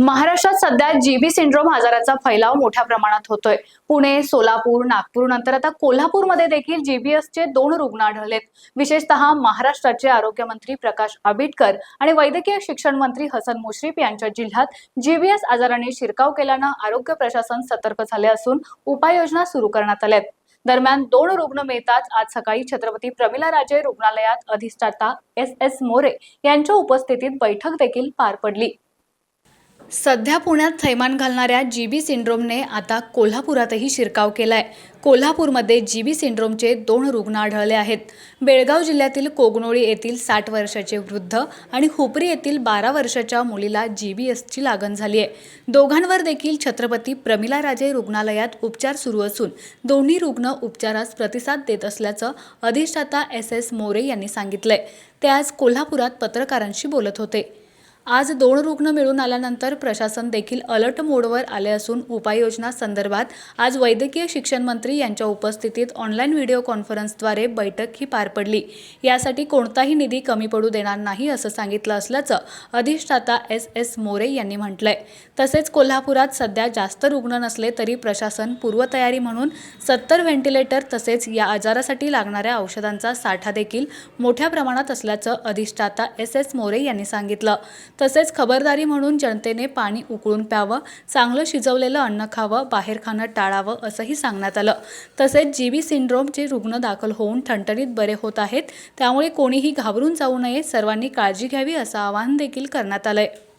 महाराष्ट्रात सध्या GB syndrome आजाराचा फैलाव मोठ्या प्रमाणात होतोय. पुणे सोलापूर नागपूर नंतर आता कोल्हापूरमध्ये देखील जीबीएसचे दोन रुग्ण आढळलेत. विशेषतः महाराष्ट्राचे आरोग्यमंत्री प्रकाश आंबेडकर आणि वैद्यकीय शिक्षण मंत्री हसन मुश्रीफ यांच्या जिल्ह्यात जीबीएस आजाराने शिरकाव केल्यानं आरोग्य प्रशासन सतर्क झाले असून उपाययोजना सुरू करण्यात आल्यात. दरम्यान दोन रुग्ण मिळताच आज सकाळी छत्रपती प्रमिला राजे रुग्णालयात अधिष्ठाता एस एस मोरे यांच्या उपस्थितीत बैठक देखील पार पडली. सध्या पुण्यात थैमान घालणाऱ्या जी बी सिंड्रोमने आता कोल्हापुरातही शिरकाव केलाय. कोल्हापूरमध्ये जी बी सिंड्रोमचे दोन रुग्ण आढळले आहेत. बेळगाव जिल्ह्यातील कोगनोळी येथील साठ वर्षाचे वृद्ध आणि हुपरी येथील बारा वर्षाच्या मुलीला जी बी एसची लागण झाली आहे दोघांवर देखील छत्रपती प्रमिला राजे रुग्णालयात उपचार सुरू असून दोन्ही रुग्ण उपचारास प्रतिसाद देत असल्याचं अधिष्ठाता एस एस मोरे यांनी सांगितलंय. ते आज कोल्हापुरात पत्रकारांशी बोलत होते. आज दोन रुग्ण मिळून आल्यानंतर प्रशासन देखील अलर्ट मोडवर आले असून उपाययोजना संदर्भात आज वैद्यकीय शिक्षण मंत्री यांच्या उपस्थितीत ऑनलाईन व्हिडिओ कॉन्फरन्सद्वारे बैठक ही पार पडली. यासाठी कोणताही निधी कमी पडू देणार नाही असं सांगितलं असल्याचं अधिष्ठाता एस एस मोरे यांनी म्हटलंय. तसेच कोल्हापुरात सध्या जास्त रुग्ण नसले तरी प्रशासन पूर्वतयारी म्हणून सत्तर व्हेंटिलेटर तसेच या आजारासाठी लागणाऱ्या औषधांचा साठा देखील मोठ्या प्रमाणात असल्याचं अधिष्ठाता एस एस मोरे यांनी सांगितलं. तसेच खबरदारी म्हणून जनतेने पाणी उकळून प्यावं चांगलं शिजवलेलं अन्न खावं बाहेर खाणं टाळावं असंही सांगण्यात आलं. तसेच जीबी सिंड्रोमचे रुग्ण दाखल होऊन ठणठणीत बरे होत आहेत त्यामुळे कोणीही घाबरून जाऊ नये सर्वांनी काळजी घ्यावी असं आवाहन देखील करण्यात आलं आहे